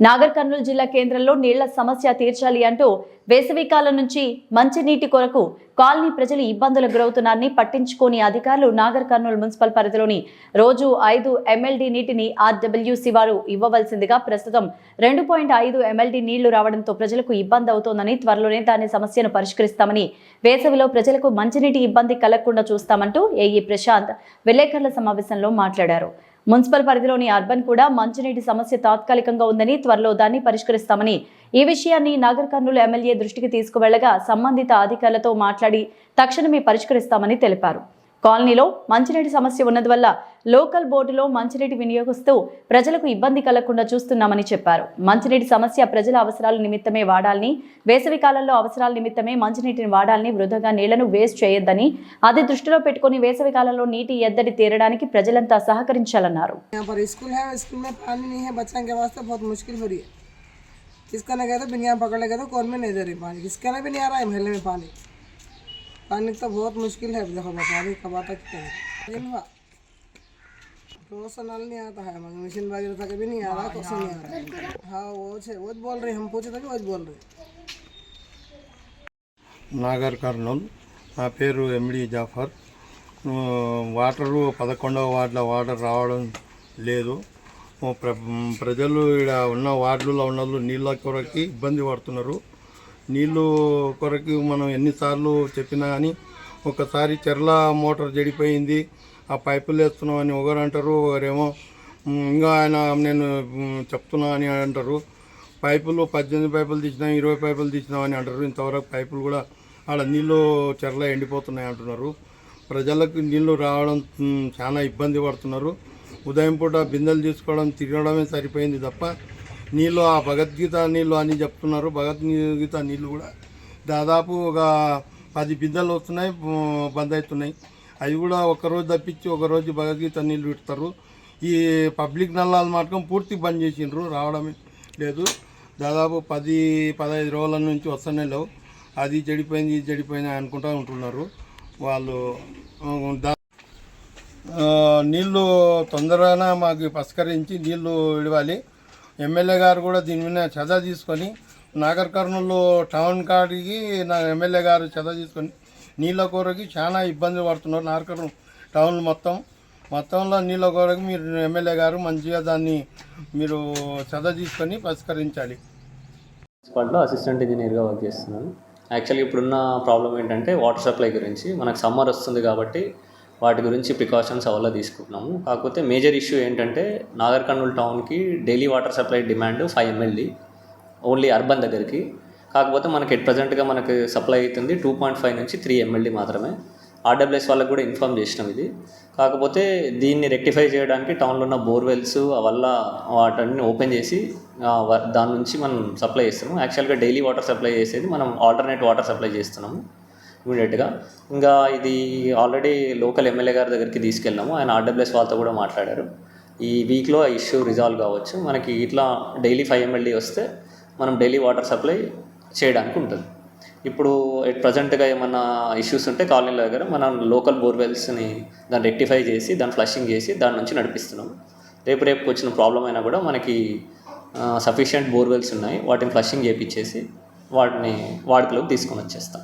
నాగర్ కర్నూలు జిల్లా కేంద్రంలో నీళ్ళ సమస్య తీర్చాలి అంటూ వేసవికాలం నుంచి మంచినీటి కొరకు కాలనీ ప్రజలు ఇబ్బందులకు గురవుతున్నారని పట్టించుకోని అధికారులు నాగర్ కర్నూలు మున్సిపల్ పరిధిలోని రోజు ఐదు ఎమ్మెల్డీ నీటిని ఆర్డబ్ల్యూసీ వారు ఇవ్వవలసిందిగా ప్రస్తుతం రెండు పాయింట్ ఐదు ఎమ్మెల్డీ నీళ్ళు రావడంతో ప్రజలకు ఇబ్బంది అవుతోందని త్వరలోనే దాని సమస్యను పరిష్కరిస్తామని వేసవిలో ప్రజలకు మంచినీటి ఇబ్బంది కలగకుండా చూస్తామంటూ ఏఈ ప్రశాంత్ విలేకరుల సమావేశంలో మాట్లాడారు. మున్సిపల్ పరిధిలోని అర్బన్ కూడా మంచినీటి సమస్య తాత్కాలికంగా ఉందని త్వరలో దాన్ని పరిష్కరిస్తామని ఈ విషయాన్ని నాగర్ కర్నూలు ఎమ్మెల్యే దృష్టికి తీసుకువెళ్ళగా సంబంధిత అధికారులతో మాట్లాడి తక్షణమే పరిష్కరిస్తామని తెలిపారు. కాలనీలో మంచినీటి సమస్య ఉన్నందువల్ల లోకల్ బోర్డులో మంచినీటి వినియోగిస్తూ ప్రజలకు ఇబ్బంది కలగకుండా చూస్తున్నామని చెప్పారు మంచినీటి సమస్య ప్రజల అవసరాల నిమిత్తమే వాడాలని వేసవి కాలంలో అవసరాల నిమిత్తమే మంచినీటిని వాడాలని వృధాగా నీళ్లను వేస్ట్ చేయొద్దని అది దృష్టిలో పెట్టుకుని వేసవి కాలంలో నీటి ఎద్దడి తీరడానికి ప్రజలంతా సహకరించాలన్నారు यहाँ पर स्कूल है स्कूल में पानी नहीं है बच्चों के वास्ते बहुत मुश्किल हो रही है किसका नहीं गया तो बिनिया पकड़ लेगा तो कौन में नहीं दे रही पानी किसका नहीं भी नहीं आ रहा है महल में पानी पानी तो बहुत मुश्किल है देखो बता रही कब आता क्या दिन हुआ रोज से नल नहीं आता है मगर मशीन वगैरह तक भी नहीं आ रहा कुछ नहीं आ रहा हाँ वो छे वो बोल रही हम पूछे थे कि वो बोल रही నాగర్ కర్నూల్ నా పేరు ఎండి జాఫర్ ఆ, వాటరు పదకొండవ వార్డుల వాటర్ రావడం లేదు ఓ ప్ర ప్రజలు ఇక్కడ ఉన్న వార్డులో ఉన్న వాళ్ళు నీళ్ళ కొరకి ఇబ్బంది పడుతున్నారు నీళ్ళు కొరకు మనం ఎన్నిసార్లు చెప్పినా కానీ ఒకసారి చెర్ల మోటార్ జడిపోయింది ఆ పైపులు వేస్తున్నామని ఒకరు అంటారు ఒకరేమో ఇంకా ఆయన నేను చెప్తున్నా అని అంటారు. పైపులు పద్దెనిమిది పైపులు తీసినాం ఇరవై పైపులు తీసినాం అని అంటారు. ఇంతవరకు పైపులు కూడా ఆడ నీళ్ళు చెర్ల ఎండిపోతున్నాయి అంటున్నారు. ప్రజలకు నీళ్ళు రావడం చాలా ఇబ్బంది పడుతున్నారు. ఉదయం పూట బిందెలు తీసుకోవడం తిరగడమే సరిపోయింది తప్ప నీళ్ళు ఆ భగవద్గీత నీళ్ళు అని చెప్తున్నారు. భగవద్గీత నీళ్ళు కూడా దాదాపు ఒక పది బిందెలు వస్తున్నాయి బంద్ అవుతున్నాయి. అవి కూడా ఒకరోజు తప్పించి ఒకరోజు భగవద్గీత నీళ్ళు పెడతారు ఈ పబ్లిక్ నల్లాలు మాత్రం పూర్తి బంద్ చేసిండ్రు రావడమే లేదు. దాదాపు పది పదహైదు రోజుల నుంచి వస్తూనే లేవు. అది చెడిపోయింది ఇది చెడిపోయింది అనుకుంటా ఉంటున్నారు వాళ్ళు. నీళ్ళు తొందరగా మాకు పరిష్కరించి నీళ్ళు ఇవ్వాలి ఎమ్మెల్యే గారు కూడా దీని మీద చదా తీసుకొని నాగర్ కర్నూలు టౌన్ కాడికి నా ఎమ్మెల్యే గారు చదా తీసుకొని నీళ్ళ కూరకి చాలా ఇబ్బంది పడుతున్నారు నాగర్ కర్నూలు టౌన్ మొత్తం. మొత్తంలో నీళ్ళ కూరకి మీరు ఎమ్మెల్యే గారు మంచిగా దాన్ని మీరు చదా తీసుకొని పరిష్కరించాలి. మున్సిపాలిటీలో అసిస్టెంట్ ఇంజనీర్గా వర్క్ చేస్తున్నాను. యాక్చువల్లీ ఇప్పుడున్న ప్రాబ్లం ఏంటంటే వాటర్ సప్లై గురించి. మనకు సమ్మర్ వస్తుంది కాబట్టి వాటి గురించి ప్రికాషన్స్ అవల్ల తీసుకుంటున్నాము కాకపోతే మేజర్ ఇష్యూ ఏంటంటే నాగర్ కర్నూలు టౌన్కి daily water supply demand five MLD only urban దగ్గరికి. కాకపోతే మనకి ఎట్ ప్రజెంట్గా మనకి సప్లై అవుతుంది టూ పాయింట్ ఫైవ్ నుంచి త్రీ ఎంఎల్డి మాత్రమే. ఆర్డబ్ల్యూఎస్ వాళ్ళకి కూడా ఇన్ఫామ్ చేసినాం ఇది. కాకపోతే దీన్ని రెక్టిఫై చేయడానికి టౌన్లో ఉన్న బోర్వెల్స్ వల్ల వాటన్ని ఓపెన్ చేసి దాని నుంచి మనం సప్లై చేస్తున్నాము. యాక్చువల్గా డైలీ వాటర్ సప్లై చేసేది మనం ఆల్టర్నేట్ వాటర్ సప్లై చేస్తున్నాము. ఇమీడియట్గా. ఇంకా ఇది ఆల్రెడీ లోకల్ ఎమ్మెల్యే గారి దగ్గరికి తీసుకెళ్ళాము ఆయన ఆర్డబ్ల్యూఎస్ వాళ్ళతో కూడా మాట్లాడారు. ఈ వీక్లో ఆ ఇష్యూ రిజాల్వ్ కావచ్చు. మనకి ఇట్లా డైలీ ఫైవ్ ఎంఎల్డీ వస్తే మనం డైలీ వాటర్ సప్లై చేయడానికి ఉంటుంది. ఇప్పుడు ఎట్ ప్రజెంట్గా ఏమన్నా ఇష్యూస్ ఉంటే కాలనీల దగ్గర మనం లోకల్ బోర్వెల్స్ని దాన్ని రెక్టిఫై చేసి దాన్ని ఫ్లషింగ్ చేసి దాని నుంచి నడిపిస్తున్నాం. రేపు రేపు వచ్చిన ప్రాబ్లం అయినా కూడా మనకి సఫిషియంట్ బోర్వెల్స్ ఉన్నాయి. వాటిని ఫ్లషింగ్ చేపించేసి వాటిని వాడుకలోకి తీసుకొని వచ్చేస్తాం.